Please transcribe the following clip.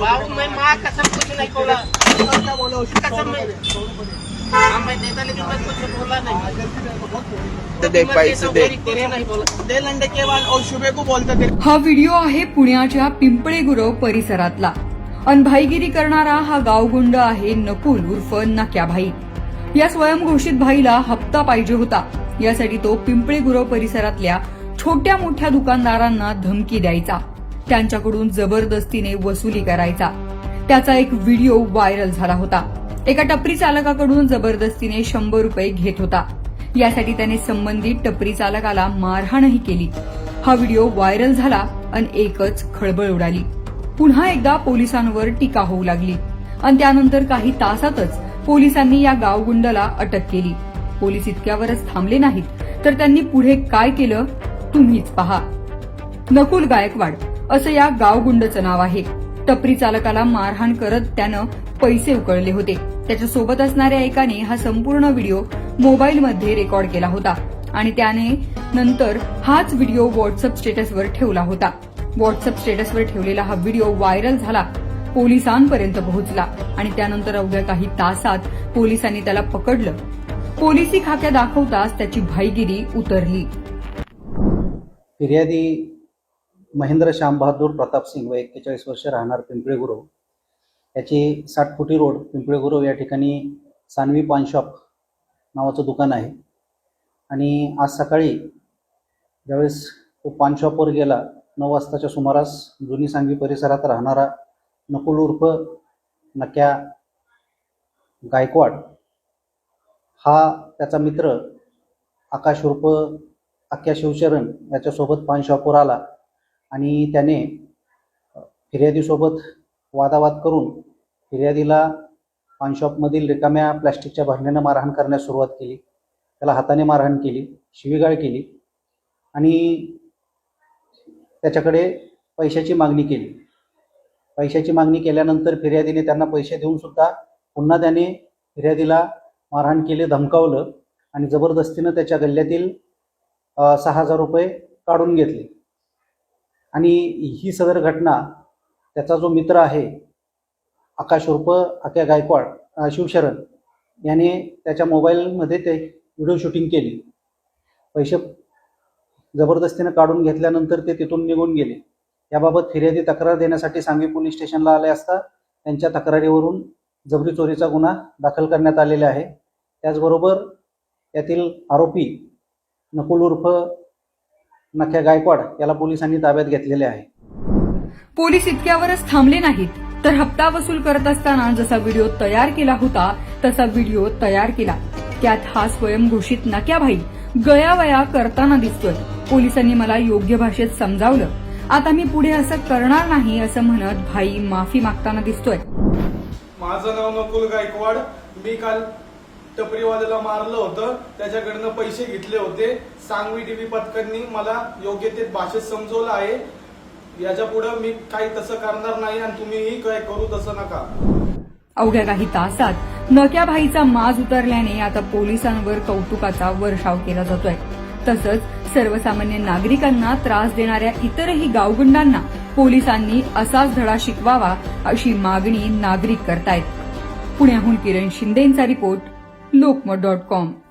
बाबू मैं माँ कसम कुछ नहीं बोला कसम में हाँ, मैं देता लेकिन मैं कुछ बोला नहीं. दे पैसे दे मेरी तेरे नहीं बोला दे लंडे के बाद और शुभे को बोलता तेरे हा व्हिडिओ आहे पुण्याच्या पिंपळे गुरव परिसरातला. अन भाईगिरी करणारा हा गावगुंड आहे नकुल उर्फ नक्याभाई. या स्वयंघोषित भाईला हप्ता पाहिजे होता. यासाठी तो पिंपळे गुरव परिसरातल्या छोट्या मोठ्या दुकानदारांना धमकी द्यायचा. त्यांच्याकडून जबरदस्तीने वसुली करायचा. त्याचा एक व्हिडिओ व्हायरल झाला होता. एका टपरी चालकाकडून जबरदस्तीने शंभर रुपये घेत होता. यासाठी त्याने संबंधित टपरी चालकाला मारहाणही केली. हा व्हिडिओ व्हायरल झाला आणि एकच खळबळ उडाली. पुन्हा एकदा पोलिसांवर टीका होऊ लागली. आणि त्यानंतर काही तासातच पोलिसांनी या गावगुंडाला अटक केली. पोलीस इतक्यावरच थांबले नाहीत तर त्यांनी पुढे काय केलं तुम्हीच पहा. नकुल गायकवाड असं या गावगुंडचं नाव आहे. टपरी चालकाला मारहाण करत त्यानं पैसे उकळले होते. त्याच्या सोबत असणाऱ्या एकाने हा संपूर्ण व्हिडिओ मोबाईलमध्ये रेकॉर्ड केला होता आणि त्याने नंतर हाच व्हिडिओ व्हॉट्सअप स्टेटसवर ठेवला होता. व्हॉट्सअप स्टेटसवर ठेवलेला हा व्हिडिओ व्हायरल झाला. पोलिसांपर्यंत पोहोचला आणि त्यानंतर अवघ्या काही तासात पोलिसांनी त्याला पकडलं. पोलिसी खाक्या दाखवताच त्याची भाईगिरी उतरली. फिर्यादी महेंद्र श्यामबहादूर प्रताप सिंग व एक्केचाळीस वर्ष राहणार पिंपळे गुरव याची साठ फुटी रोड पिंपळे गुरव या ठिकाणी सानवी पान शॉप नावाचं दुकान आहे. आणि आज सकाळी ज्यावेळेस तो पान शॉपवर गेला नऊ वाजताच्या सुमारास जुनी सांगवी परिसरात राहणारा नकुल उर्फ नक्या गायकवाड हा त्याचा मित्र आकाश उर्फ अक्या शिवचरण याच्यासोबत पान शॉपवर आला. आणि त्याने फिर्यादीसोबत वादावाद करून फिर्यादीला पानशॉपमधील रिकाम्या प्लॅस्टिकच्या भरण्यानं मारहाण करण्यास सुरुवात केली. त्याला हाताने मारहाण केली शिवीगाळ केली आणि त्याच्याकडे पैशाची मागणी केली. पैशाची मागणी केल्यानंतर फिर्यादीने त्यांना पैसे देऊन सुद्धा पुन्हा त्याने फिर्यादीला मारहाण केले धमकावलं आणि जबरदस्तीनं त्याच्या गल्ल्यातील सहा हजार रुपये काढून घेतले. आणि ही सदर घटना त्याचा जो मित्र आहे आकाश उर्फ आक्या गायकवाड शिवशरण याने त्याच्या मोबाईलमध्ये ते व्हिडिओ शूटिंग केली. पैसे जबरदस्तीनं काढून घेतल्यानंतर ते तिथून निघून गेले. याबाबत फिर्यादी तक्रार देण्यासाठी सांगवी पोलीस स्टेशनला आले असता त्यांच्या तक्रारीवरून जबरी चोरीचा गुन्हा दाखल करण्यात आलेला आहे. त्याचबरोबर यातील आरोपी नकुल उर्फ नख्या गायकवाड याला पोलिसांनी ताब्यात घेतलेले आहे. पोलीस इतक्यावरच थांबले नाहीत. तर हप्ता वसूल करत असताना जसा व्हिडिओ तयार केला होता तसा व्हिडिओ तयार केला. त्यात हा स्वयंघोषित नक्याभाई गयावया करताना दिसतोय. पोलिसांनी मला योग्य भाषेत समजावलं. आता मी पुढे असं करणार नाही असं म्हणत भाई माफी मागताना दिसतोय. माझं नाव नकुल गायकवाड. मी काल टपरीवाल्याला मारलं होतं. त्याच्याकडनं पैसे घेतले होते. सांगवी टीव्ही पथकांनी मला योग्य ते भाषेत समजवलं आहे. याच्यापुढे मी काही तसं करणार नाही आणि तुम्हीही काय करू तसं नका. अवघ्या काही तासात नक्या भाईचा माज उतरल्याने आता पोलिसांवर कौतुकाचा वर्षाव केला जातोय. तसंच सर्वसामान्य नागरिकांना त्रास देणाऱ्या इतरही गावगुंडांना पोलिसांनी असाच धडा शिकवावा अशी मागणी नागरिक करतायत. पुण्याहून किरण शिंदेचा रिपोर्ट lookmo.com.